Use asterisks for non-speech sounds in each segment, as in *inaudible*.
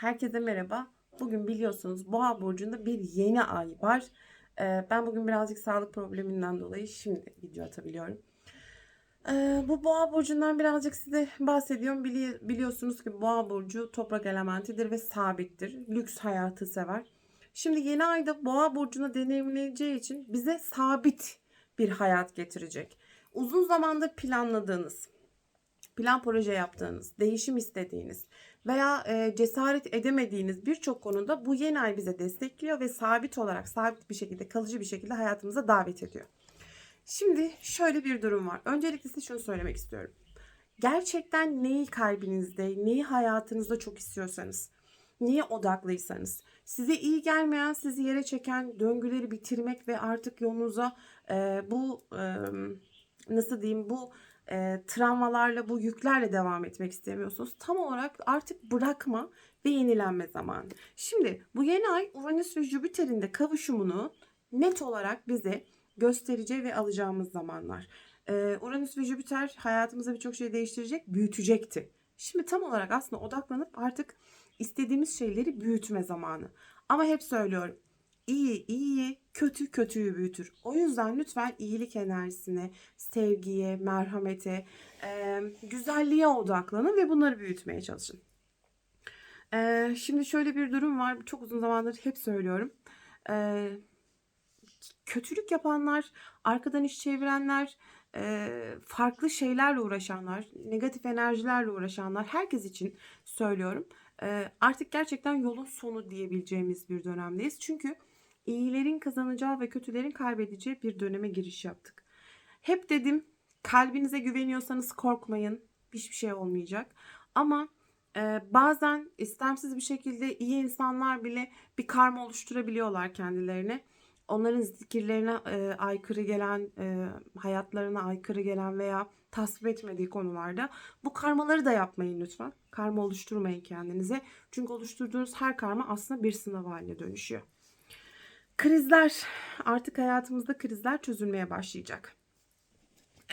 Herkese merhaba. Bugün biliyorsunuz Boğa burcunda bir yeni ay var. Ee, ben bugün birazcık sağlık probleminden dolayı şimdi video atabiliyorum. Ee, bu Boğa burcundan birazcık size bahsediyorum. Bili- biliyorsunuz ki Boğa burcu toprak elementidir ve sabittir. Lüks hayatı sever. Şimdi yeni ayda Boğa burcunu deneyimleyeceği için bize sabit bir hayat getirecek. Uzun zamandır planladığınız, plan proje yaptığınız, değişim istediğiniz veya e, cesaret edemediğiniz birçok konuda bu yeni ay bize destekliyor ve sabit olarak, sabit bir şekilde, kalıcı bir şekilde hayatımıza davet ediyor. Şimdi şöyle bir durum var. Öncelikle size şunu söylemek istiyorum. Gerçekten neyi kalbinizde, neyi hayatınızda çok istiyorsanız, niye odaklıysanız, size iyi gelmeyen, sizi yere çeken döngüleri bitirmek ve artık yolunuza e, bu e, nasıl diyeyim bu e, travmalarla, bu yüklerle devam etmek istemiyorsunuz. Tam olarak artık bırakma ve yenilenme zamanı. Şimdi bu yeni ay Uranüs ve Jüpiter'in de kavuşumunu net olarak bize göstereceği ve alacağımız zamanlar. Ee, Uranüs ve Jüpiter hayatımıza birçok şey değiştirecek, büyütecekti. Şimdi tam olarak aslında odaklanıp artık istediğimiz şeyleri büyütme zamanı. Ama hep söylüyorum. İyi iyi, kötü kötüyü büyütür. O yüzden lütfen iyilik enerjisine, sevgiye, merhamete, e, güzelliğe odaklanın ve bunları büyütmeye çalışın. E, şimdi şöyle bir durum var. Çok uzun zamandır hep söylüyorum. E, kötülük yapanlar, arkadan iş çevirenler, e, farklı şeylerle uğraşanlar, negatif enerjilerle uğraşanlar herkes için söylüyorum. E, artık gerçekten yolun sonu diyebileceğimiz bir dönemdeyiz. Çünkü iyilerin kazanacağı ve kötülerin kaybedeceği bir döneme giriş yaptık. Hep dedim kalbinize güveniyorsanız korkmayın. Hiçbir şey olmayacak. Ama e, bazen istemsiz bir şekilde iyi insanlar bile bir karma oluşturabiliyorlar kendilerine onların zikirlerine e, aykırı gelen, e, hayatlarına aykırı gelen veya tasvip etmediği konularda bu karmaları da yapmayın lütfen. Karma oluşturmayın kendinize. Çünkü oluşturduğunuz her karma aslında bir sınav haline dönüşüyor. Krizler, artık hayatımızda krizler çözülmeye başlayacak.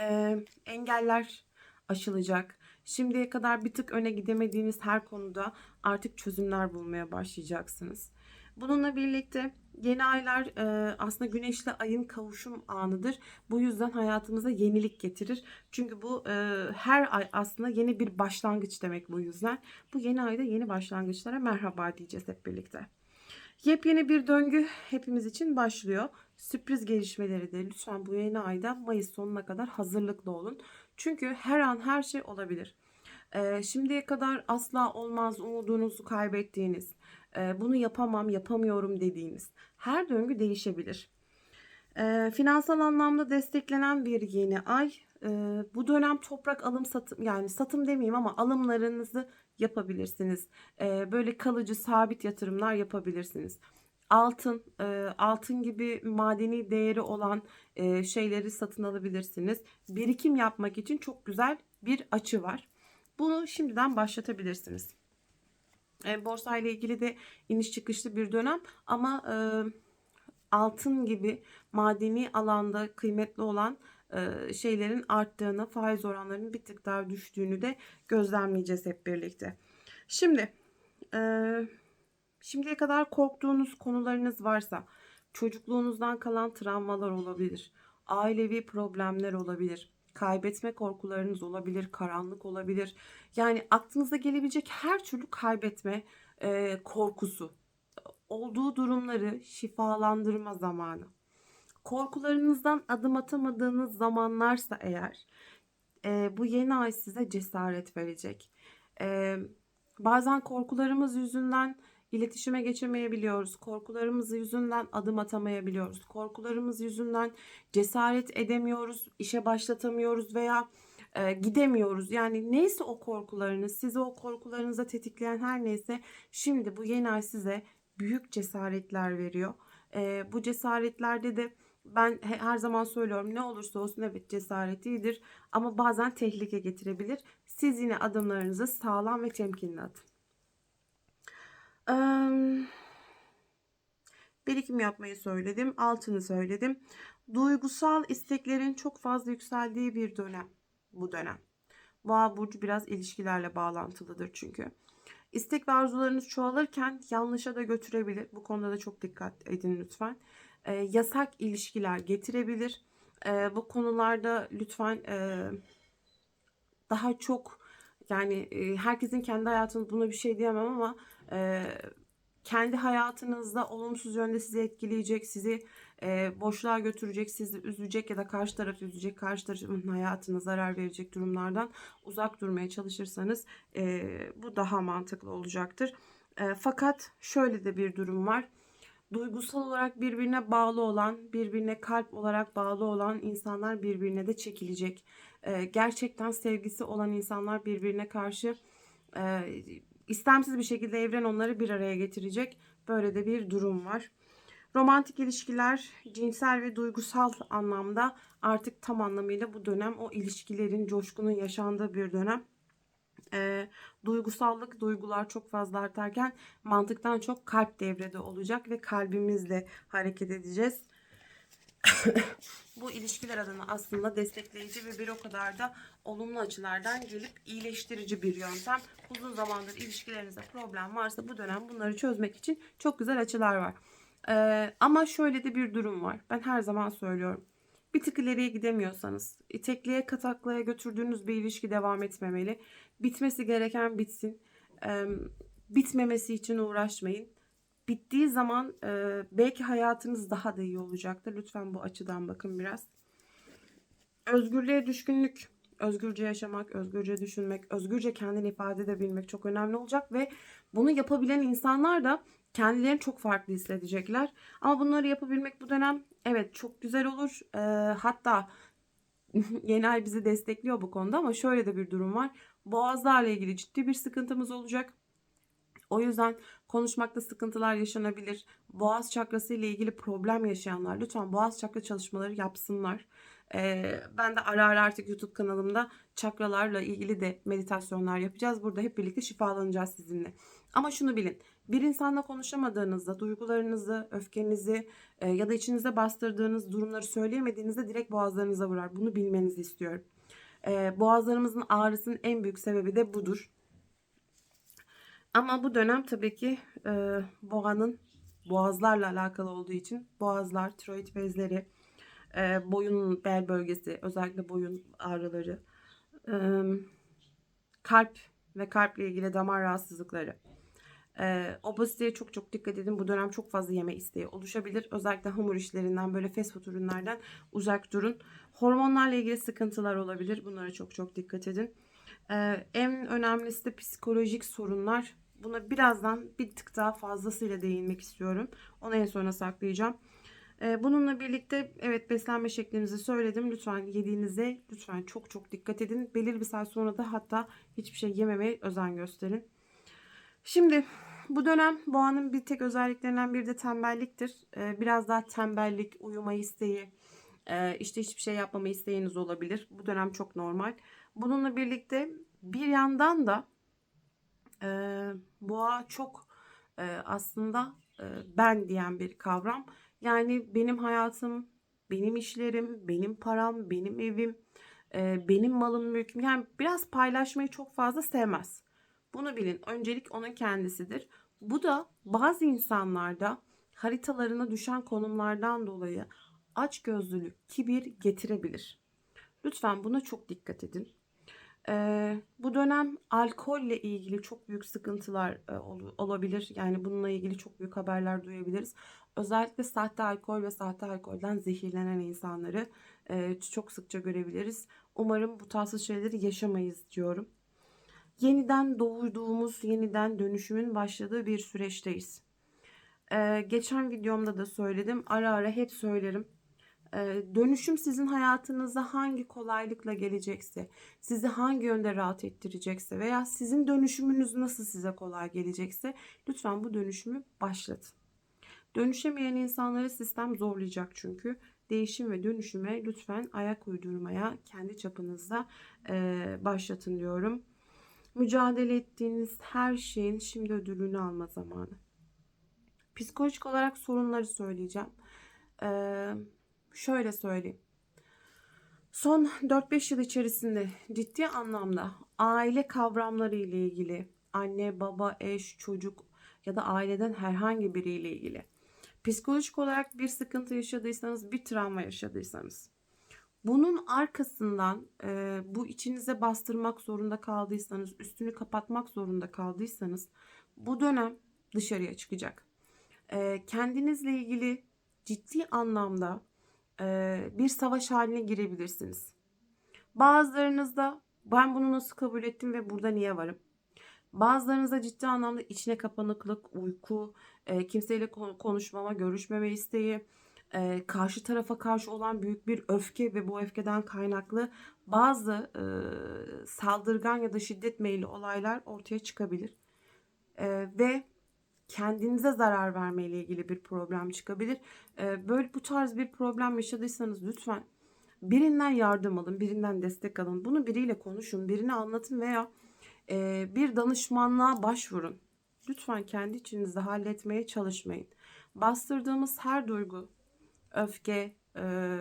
E, engeller aşılacak. Şimdiye kadar bir tık öne gidemediğiniz her konuda artık çözümler bulmaya başlayacaksınız. Bununla birlikte yeni aylar e, aslında güneşle ayın kavuşum anıdır. Bu yüzden hayatımıza yenilik getirir. Çünkü bu e, her ay aslında yeni bir başlangıç demek bu yüzden. Bu yeni ayda yeni başlangıçlara merhaba diyeceğiz hep birlikte. Yepyeni bir döngü hepimiz için başlıyor. Sürpriz gelişmeleri de lütfen bu yeni ayda Mayıs sonuna kadar hazırlıklı olun. Çünkü her an her şey olabilir. Ee, şimdiye kadar asla olmaz umudunuzu kaybettiğiniz, e, bunu yapamam, yapamıyorum dediğiniz her döngü değişebilir. E, finansal anlamda desteklenen bir yeni ay. E, bu dönem toprak alım satım yani satım demeyeyim ama alımlarınızı yapabilirsiniz. E, böyle kalıcı sabit yatırımlar yapabilirsiniz. Altın, e, altın gibi madeni değeri olan e, şeyleri satın alabilirsiniz. Birikim yapmak için çok güzel bir açı var. Bunu şimdiden başlatabilirsiniz. E, borsa ile ilgili de iniş çıkışlı bir dönem ama e, altın gibi madeni alanda kıymetli olan şeylerin arttığını, faiz oranlarının bir tık daha düştüğünü de gözlemleyeceğiz hep birlikte. Şimdi e, şimdiye kadar korktuğunuz konularınız varsa çocukluğunuzdan kalan travmalar olabilir, ailevi problemler olabilir, kaybetme korkularınız olabilir, karanlık olabilir. Yani aklınıza gelebilecek her türlü kaybetme e, korkusu olduğu durumları şifalandırma zamanı. Korkularınızdan adım atamadığınız zamanlarsa eğer e, bu yeni ay size cesaret verecek. E, bazen korkularımız yüzünden iletişime geçemeyebiliyoruz. Korkularımız yüzünden adım atamayabiliyoruz. Korkularımız yüzünden cesaret edemiyoruz, işe başlatamıyoruz veya e, gidemiyoruz. Yani neyse o korkularınız, sizi o korkularınıza tetikleyen her neyse şimdi bu yeni ay size büyük cesaretler veriyor. E, bu cesaretlerde de ben her zaman söylüyorum ne olursa olsun evet cesaret iyidir ama bazen tehlike getirebilir. Siz yine adımlarınızı sağlam ve temkinli atın. Birikim yapmayı söyledim. Altını söyledim. Duygusal isteklerin çok fazla yükseldiği bir dönem bu dönem. Boğa burcu biraz ilişkilerle bağlantılıdır çünkü. istek ve arzularınız çoğalırken yanlışa da götürebilir. Bu konuda da çok dikkat edin lütfen. Ee, yasak ilişkiler getirebilir. Ee, bu konularda lütfen e, daha çok yani e, herkesin kendi hayatında buna bir şey diyemem ama e, kendi hayatınızda olumsuz yönde sizi etkileyecek, sizi e, boşluğa götürecek, sizi üzecek ya da karşı tarafı üzecek, karşı tarafın hayatına zarar verecek durumlardan uzak durmaya çalışırsanız e, bu daha mantıklı olacaktır. E, fakat şöyle de bir durum var. Duygusal olarak birbirine bağlı olan, birbirine kalp olarak bağlı olan insanlar birbirine de çekilecek. E, gerçekten sevgisi olan insanlar birbirine karşı e, istemsiz bir şekilde evren onları bir araya getirecek. Böyle de bir durum var. Romantik ilişkiler cinsel ve duygusal anlamda artık tam anlamıyla bu dönem o ilişkilerin coşkunun yaşandığı bir dönem. E, duygusallık, duygular çok fazla artarken mantıktan çok kalp devrede olacak ve kalbimizle hareket edeceğiz. bu ilişkiler adına aslında destekleyici ve bir o kadar da olumlu açılardan gelip iyileştirici bir yöntem. Uzun zamandır ilişkilerinizde problem varsa bu dönem bunları çözmek için çok güzel açılar var. Ee, ama şöyle de bir durum var. Ben her zaman söylüyorum. Bir tık ileriye gidemiyorsanız, tekliğe kataklaya götürdüğünüz bir ilişki devam etmemeli. Bitmesi gereken bitsin. Bitmemesi için uğraşmayın bittiği zaman e, belki hayatınız daha da iyi olacaktır. Lütfen bu açıdan bakın biraz. Özgürlüğe düşkünlük, özgürce yaşamak, özgürce düşünmek, özgürce kendini ifade edebilmek çok önemli olacak ve bunu yapabilen insanlar da kendilerini çok farklı hissedecekler. Ama bunları yapabilmek bu dönem evet çok güzel olur. E, hatta *laughs* yeni ay bizi destekliyor bu konuda ama şöyle de bir durum var. Boğazlarla ilgili ciddi bir sıkıntımız olacak. O yüzden konuşmakta sıkıntılar yaşanabilir. Boğaz çakrası ile ilgili problem yaşayanlar lütfen boğaz çakra çalışmaları yapsınlar. Ee, ben de ara ara artık YouTube kanalımda çakralarla ilgili de meditasyonlar yapacağız. Burada hep birlikte şifalanacağız sizinle. Ama şunu bilin. Bir insanla konuşamadığınızda duygularınızı, öfkenizi e, ya da içinizde bastırdığınız durumları söyleyemediğinizde direkt boğazlarınıza vurar. Bunu bilmenizi istiyorum. E, boğazlarımızın ağrısının en büyük sebebi de budur. Ama bu dönem tabii ki e, boğanın boğazlarla alakalı olduğu için boğazlar, tiroid bezleri, e, boyun bel bölgesi, özellikle boyun ağrıları, e, kalp ve kalple ilgili damar rahatsızlıkları. E, obeziteye çok çok dikkat edin. Bu dönem çok fazla yeme isteği oluşabilir. Özellikle hamur işlerinden böyle fast food ürünlerden uzak durun. Hormonlarla ilgili sıkıntılar olabilir. Bunlara çok çok dikkat edin. Ee, en önemlisi de psikolojik sorunlar. Buna birazdan bir tık daha fazlasıyla değinmek istiyorum. Onu en sona saklayacağım. Ee, bununla birlikte evet beslenme şeklinizi söyledim. Lütfen yediğinize lütfen çok çok dikkat edin. Belirli bir saat sonra da hatta hiçbir şey yememeye özen gösterin. Şimdi bu dönem boğanın bir tek özelliklerinden biri de tembelliktir. Ee, biraz daha tembellik, uyuma isteği, e, işte hiçbir şey yapmama isteğiniz olabilir. Bu dönem çok normal. Bununla birlikte bir yandan da e, boğa çok e, aslında e, ben diyen bir kavram. Yani benim hayatım, benim işlerim, benim param, benim evim, e, benim malım, mülküm. Yani biraz paylaşmayı çok fazla sevmez. Bunu bilin. Öncelik onun kendisidir. Bu da bazı insanlarda haritalarına düşen konumlardan dolayı açgözlülük, kibir getirebilir. Lütfen buna çok dikkat edin. Ee, bu dönem alkolle ilgili çok büyük sıkıntılar e, ol, olabilir. Yani bununla ilgili çok büyük haberler duyabiliriz. Özellikle sahte alkol ve sahte alkolden zehirlenen insanları e, çok sıkça görebiliriz. Umarım bu tatsız şeyleri yaşamayız diyorum. Yeniden doğurduğumuz, yeniden dönüşümün başladığı bir süreçteyiz. Ee, geçen videomda da söyledim. Ara ara hep söylerim ee, dönüşüm sizin hayatınıza hangi kolaylıkla gelecekse, sizi hangi yönde rahat ettirecekse veya sizin dönüşümünüz nasıl size kolay gelecekse lütfen bu dönüşümü başlatın. Dönüşemeyen insanları sistem zorlayacak çünkü. Değişim ve dönüşüme lütfen ayak uydurmaya kendi çapınızda e, başlatın diyorum. Mücadele ettiğiniz her şeyin şimdi ödülünü alma zamanı. Psikolojik olarak sorunları söyleyeceğim. Eee şöyle söyleyeyim. Son 4-5 yıl içerisinde ciddi anlamda aile kavramları ile ilgili, anne, baba, eş, çocuk ya da aileden herhangi biriyle ilgili. Psikolojik olarak bir sıkıntı yaşadıysanız, bir travma yaşadıysanız. Bunun arkasından e, bu içinize bastırmak zorunda kaldıysanız, üstünü kapatmak zorunda kaldıysanız bu dönem dışarıya çıkacak. E, kendinizle ilgili ciddi anlamda e, bir savaş haline girebilirsiniz. Bazılarınızda ben bunu nasıl kabul ettim ve burada niye varım? Bazılarınızda ciddi anlamda içine kapanıklık, uyku, e, kimseyle kon- konuşmama, görüşmeme isteği, e, karşı tarafa karşı olan büyük bir öfke ve bu öfkeden kaynaklı bazı e, saldırgan ya da şiddet meyilli olaylar ortaya çıkabilir. E, ve kendinize zarar vermeyle ilgili bir problem çıkabilir. E, böyle bu tarz bir problem yaşadıysanız lütfen birinden yardım alın, birinden destek alın. Bunu biriyle konuşun, birine anlatın veya e, bir danışmanlığa başvurun. Lütfen kendi içinizde halletmeye çalışmayın. Bastırdığımız her duygu, öfke, e,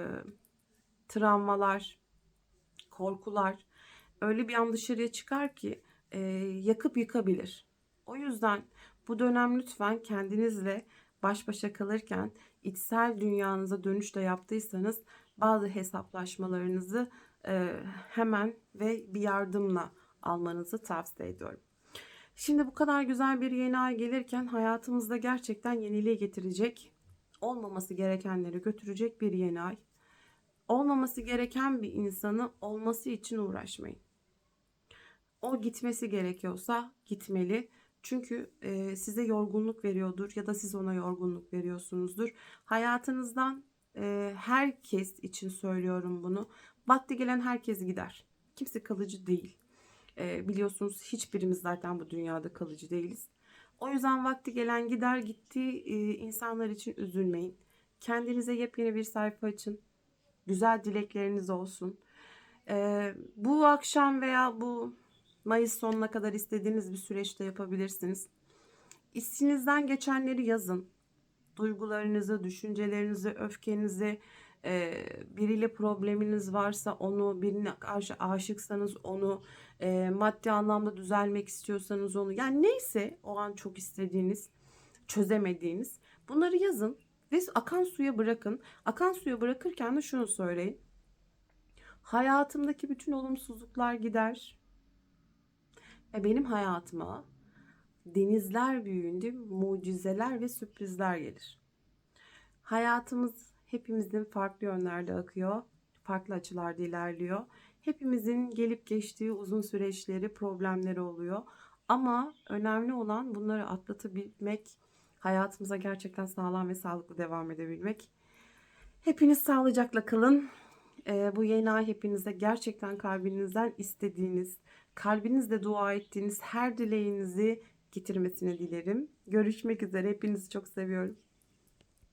travmalar, korkular öyle bir an dışarıya çıkar ki e, yakıp yıkabilir. O yüzden bu dönem lütfen kendinizle baş başa kalırken içsel dünyanıza dönüş de yaptıysanız bazı hesaplaşmalarınızı e, hemen ve bir yardımla almanızı tavsiye ediyorum. Şimdi bu kadar güzel bir yeni ay gelirken hayatımızda gerçekten yeniliği getirecek, olmaması gerekenleri götürecek bir yeni ay. Olmaması gereken bir insanı olması için uğraşmayın. O gitmesi gerekiyorsa gitmeli. Çünkü e, size yorgunluk veriyordur ya da siz ona yorgunluk veriyorsunuzdur. Hayatınızdan e, herkes için söylüyorum bunu. Vakti gelen herkes gider. Kimse kalıcı değil. E, biliyorsunuz hiçbirimiz zaten bu dünyada kalıcı değiliz. O yüzden vakti gelen gider gittiği e, insanlar için üzülmeyin. Kendinize yepyeni bir sayfa açın. Güzel dilekleriniz olsun. E, bu akşam veya bu Mayıs sonuna kadar istediğiniz bir süreçte yapabilirsiniz. İçinizden geçenleri yazın. Duygularınızı, düşüncelerinizi, öfkenizi, e, biriyle probleminiz varsa onu, birine karşı aşıksanız onu, e, maddi anlamda düzelmek istiyorsanız onu. Yani neyse o an çok istediğiniz, çözemediğiniz bunları yazın ve akan suya bırakın. Akan suya bırakırken de şunu söyleyin. Hayatımdaki bütün olumsuzluklar gider ve benim hayatıma denizler büyüğünde mucizeler ve sürprizler gelir. Hayatımız hepimizin farklı yönlerde akıyor, farklı açılarda ilerliyor. Hepimizin gelip geçtiği uzun süreçleri, problemleri oluyor. Ama önemli olan bunları atlatabilmek, hayatımıza gerçekten sağlam ve sağlıklı devam edebilmek. Hepiniz sağlıcakla kalın. Ee, bu yeni ay hepinize gerçekten kalbinizden istediğiniz, kalbinizle dua ettiğiniz her dileğinizi getirmesini dilerim. Görüşmek üzere. Hepinizi çok seviyorum.